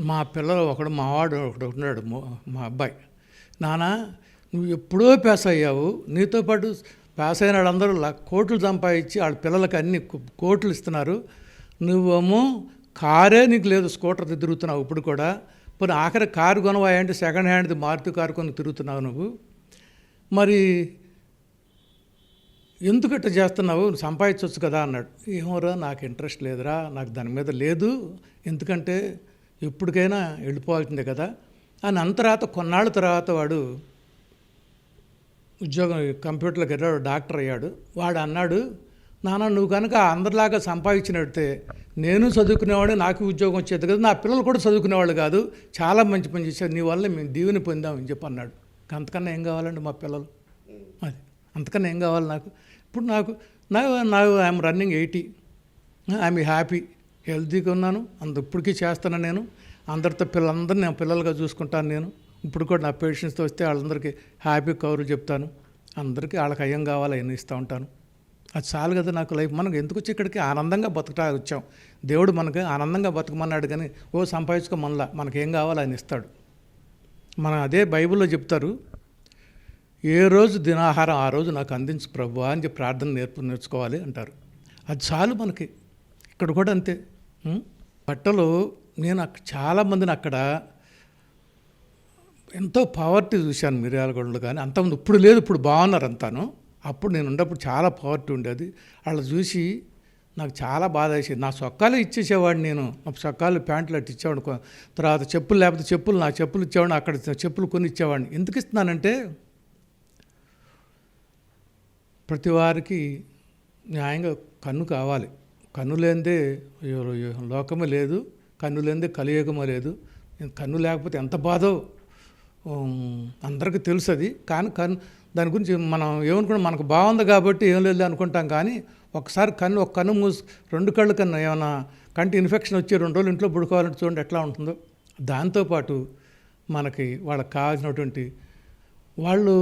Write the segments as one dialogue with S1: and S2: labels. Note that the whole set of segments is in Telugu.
S1: మా పిల్లలు ఒకడు మావాడు ఒకడు ఉన్నాడు మా అబ్బాయి. నాన్న నువ్వు ఎప్పుడో పాస్ అయ్యావు. నీతో పాటు పాస్ అయిన వాళ్ళందరూ కోట్లు సంపాదించి వాళ్ళ పిల్లలకి అన్ని కోట్లు ఇస్తున్నారు. నువ్వేమో కారే నీకు లేదు స్కూటర్ తిరుగుతున్నావు ఇప్పుడు కూడా. పోనీ ఆఖరి కారు కొనవాయంటే సెకండ్ హ్యాండ్ది మారుతి కారు కొని తిరుగుతున్నావు నువ్వు. మరి ఎందుకు ఇట్లా చేస్తున్నావు? సంపాదించవచ్చు కదా అన్నాడు. ఏమోరా నాకు ఇంట్రెస్ట్ లేదురా. నాకు దాని మీద లేదు. ఎందుకంటే ఎప్పటికైనా వెళ్ళిపోవాల్సిందే కదా. అని అంత తర్వాత కొన్నాళ్ళ తర్వాత వాడు ఉద్యోగం కంప్యూటర్లోకి వెళ్ళాడు డాక్టర్ అయ్యాడు. వాడు అన్నాడు నాన్న నువ్వు కనుక అందరిలాగా సంపాదించినట్టే నేను చదువుకునేవాడు నాకు ఉద్యోగం వచ్చేది కదా నా పిల్లలు కూడా చదువుకునేవాళ్ళు కాదు చాలా మంచి పని చేశారు నీ వల్ల మేము దీవెని పొందామని చెప్పి అన్నాడు. అంతకన్నా ఏం కావాలండి మా పిల్లలు? అది. అంతకన్నా ఏం కావాలి నాకు? ఇప్పుడు నాకు నా నా I'm running eighty. I'm happy. హెల్తీగా ఉన్నాను అంత ఇప్పటికీ చేస్తాను నేను. అందరితో పిల్లలందరినీ నేను పిల్లలుగా చూసుకుంటాను నేను. ఇప్పుడు కూడా నా పేషెంట్స్తో వస్తే వాళ్ళందరికీ హ్యాపీ కవర్ చెప్తాను. అందరికీ వాళ్ళకి అయ్యం కావాలి అవన్నీ ఇస్తూ ఉంటాను. అది చాలు కదా నాకు లైఫ్. మనకు ఎందుకు వచ్చి ఇక్కడికి ఆనందంగా బతకటా వచ్చాం? దేవుడు మనకి ఆనందంగా బతకమన్నాడు కానీ ఓ సంపాదించుకో మనలా మనకేం కావాలో ఆయన ఇస్తాడు. మన అదే బైబిల్లో చెప్తారు ఏ రోజు దినాహారం ఆ రోజు నాకు అందించు ప్రభు అని చెప్పి ప్రార్థన నేర్పు నేర్చుకోవాలి అంటారు. అది చాలు మనకి. ఇక్కడ కూడా అంతే. Hmm? బట్టలు నేను చాలామందిని అక్కడ ఎంతో పవర్టీ చూశాను మిర్యాలగూడలో కానీ అంతమంది ఇప్పుడు లేదు ఇప్పుడు బాగున్నారు అంతాను. అప్పుడు నేను ఉన్నప్పుడు చాలా పవర్టీ ఉండేది. వాళ్ళు చూసి నాకు చాలా బాధ వేసేది. నా సొక్కాలు ఇచ్చేసేవాడిని నేను. నా సొక్కాలు ప్యాంట్లు అట్టు ఇచ్చేవాడు తర్వాత చెప్పులు లేకపోతే చెప్పులు నా చెప్పులు ఇచ్చేవాడిని. అక్కడ చెప్పులు కొని ఇచ్చేవాడిని. ఎందుకు ఇస్తున్నానంటే ప్రతి వారికి న్యాయంగా కన్ను కావాలి. కన్ను లేనిదే లోకమే లేదు కన్ను లేనిదే కలియుగమే లేదు. కన్ను లేకపోతే ఎంత బాధో అందరికీ తెలుసు అది కానీ కన్ను దాని గురించి మనం ఏమనుకుంటాం మనకు బాగుంది కాబట్టి ఏం లేదు అనుకుంటాం కానీ ఒకసారి కన్ను ఒక కన్ను మూసి రెండు కళ్ళు కన్నా ఏమైనా కంటి ఇన్ఫెక్షన్ వచ్చి రెండు రోజులు ఇంట్లో పడుకోవాలంటే చూడండి ఎట్లా ఉంటుందో. దాంతోపాటు మనకి వాళ్ళకి కావాల్సినటువంటి వాళ్ళు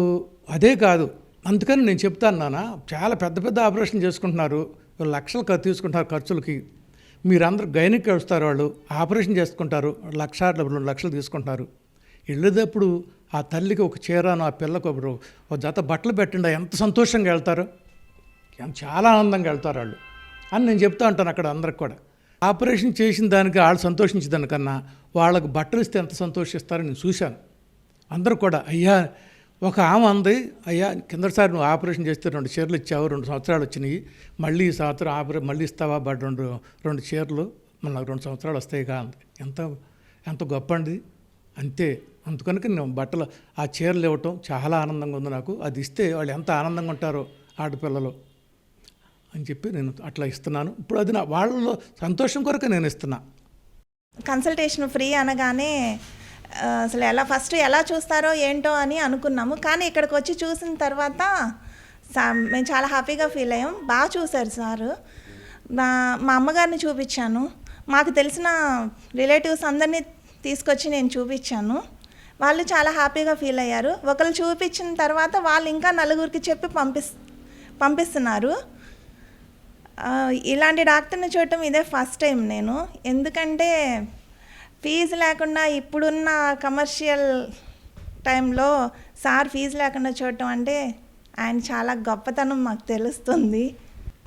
S1: అదే కాదు. అందుకని నేను చెప్తాను నాన్న చాలా పెద్ద పెద్ద ఆపరేషన్ చేసుకుంటున్నారు. లక్షలు ఖర్చు తీసుకుంటారు ఖర్చులకి. మీరందరూ గైనిక్ వస్తారు వాళ్ళు ఆపరేషన్ చేసుకుంటారు లక్ష రెండు లక్షలు తీసుకుంటున్నారు వెళ్ళేటప్పుడు ఆ తల్లికి ఒక చీరను ఆ పిల్లకు ఒకరు ఒక జత బట్టలు పెట్టండి ఎంత సంతోషంగా వెళ్తారు. చాలా ఆనందంగా వెళ్తారు వాళ్ళు. అని నేను చెప్తా ఉంటాను అక్కడ అందరికి కూడా. ఆపరేషన్ చేసిన దానికి వాళ్ళు సంతోషించిన దానికన్నా బట్టలు ఇస్తే ఎంత సంతోషిస్తారో నేను చూశాను. అందరూ కూడా అయ్యా ఒక ఆమె అంది అయ్యా కిందసారి నువ్వు ఆపరేషన్ చేస్తే రెండు చీరలు ఇచ్చావు రెండు సంవత్సరాలు వచ్చినాయి. మళ్ళీ ఈ సంవత్సరం ఆపరే మళ్ళీ ఇస్తావా? బట్ రెండు రెండు చీరలు మళ్ళీ రెండు సంవత్సరాలు వస్తాయి కా అంది. ఎంత ఎంత గొప్ప అండి అంతే. అందుకనుక నేను బట్టలు ఆ చీరలు ఇవ్వటం చాలా ఆనందంగా ఉంది నాకు. అది ఇస్తే వాళ్ళు ఎంత ఆనందంగా ఉంటారో ఆడపిల్లలు. అని చెప్పి నేను అట్లా ఇస్తున్నాను. ఇప్పుడు అది నా వాళ్ళలో సంతోషం కొరకు నేను ఇస్తున్నా.
S2: కన్సల్టేషన్ ఫ్రీ అనగానే అసలు ఎలా ఫస్ట్ ఎలా చూస్తారో ఏంటో అని అనుకున్నాము. కానీ ఇక్కడికి వచ్చి చూసిన తర్వాత మేము చాలా హ్యాపీగా ఫీల్ అయ్యాం. బాగా చూశారు సారు. మా అమ్మగారిని చూపించాను. మాకు తెలిసిన రిలేటివ్స్ అందరినీ తీసుకొచ్చి నేను చూపించాను. వాళ్ళు చాలా హ్యాపీగా ఫీల్ అయ్యారు. ఒకరు చూపించిన తర్వాత వాళ్ళు ఇంకా నలుగురికి చెప్పి పంపిస్ పంపిస్తున్నారు. ఇలాంటి డాక్టర్ని చూడటం ఇదే ఫస్ట్ టైం నేను. ఎందుకంటే ఫీజు లేకుండా ఇప్పుడున్న కమర్షియల్ టైంలో సార్ ఫీజు లేకుండా చూడటం అంటే ఆయన చాలా గొప్పతనం మాకు తెలుస్తుంది.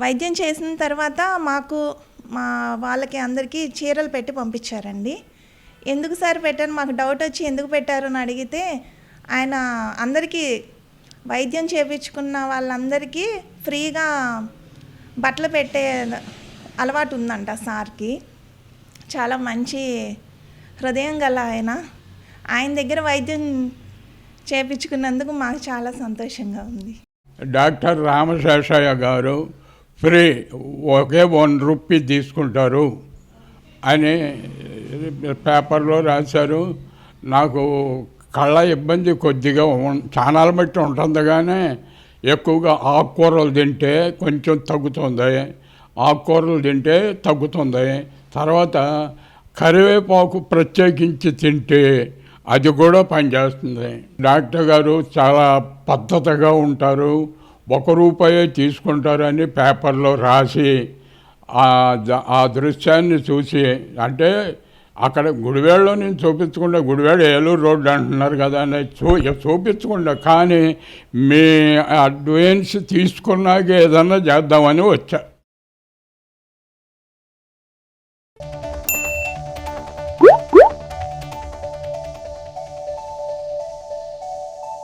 S2: వైద్యం చేసిన తర్వాత మాకు మా వాళ్ళకి అందరికీ చీరలు పెట్టి పంపించారండి. ఎందుకు సార్ పెట్టారు? మాకు డౌట్ వచ్చి ఎందుకు పెట్టారు అని అడిగితే ఆయన అందరికీ వైద్యం చేయించుకున్న వాళ్ళందరికీ ఫ్రీగా బట్టలు పెట్టే అలవాటు ఉందంట సార్కి. చాలా మంచి హృదయం గల ఆయన ఆయన దగ్గర వైద్యం చేయించుకున్నందుకు మాకు చాలా సంతోషంగా ఉంది.
S3: డాక్టర్ రామశేషయ్య గారు ఫ్రీ ఒకే వన్ రూపీ తీసుకుంటారు అని పేపర్లో రాశారు. నాకు కళ్ళ ఇబ్బంది కొద్దిగా ఉం- చానాల బట్టి ఉంటుంది కానీ ఎక్కువగా ఆకుకూరలు తింటే కొంచెం తగ్గుతుంది. ఆకుకూరలు తింటే తగ్గుతుంది. తర్వాత కరివేపాకు ప్రత్యేకించి తింటే అది కూడా పనిచేస్తుంది. డాక్టర్ గారు చాలా పద్ధతిగా ఉంటారు. ఒక రూపాయే తీసుకుంటారని పేపర్లో రాసి ఆ ఆ దృశ్యాన్ని చూసి అంటే అక్కడ గుడివేళ్ళలో నేను చూపించకుండా గుడివేడ ఏలూరు రోడ్డు అంటున్నారు కదా అని చూ చూపించకుండా కానీ మీ అడ్వాన్స్ తీసుకున్నాక ఏదన్నా చేద్దామని వచ్చా.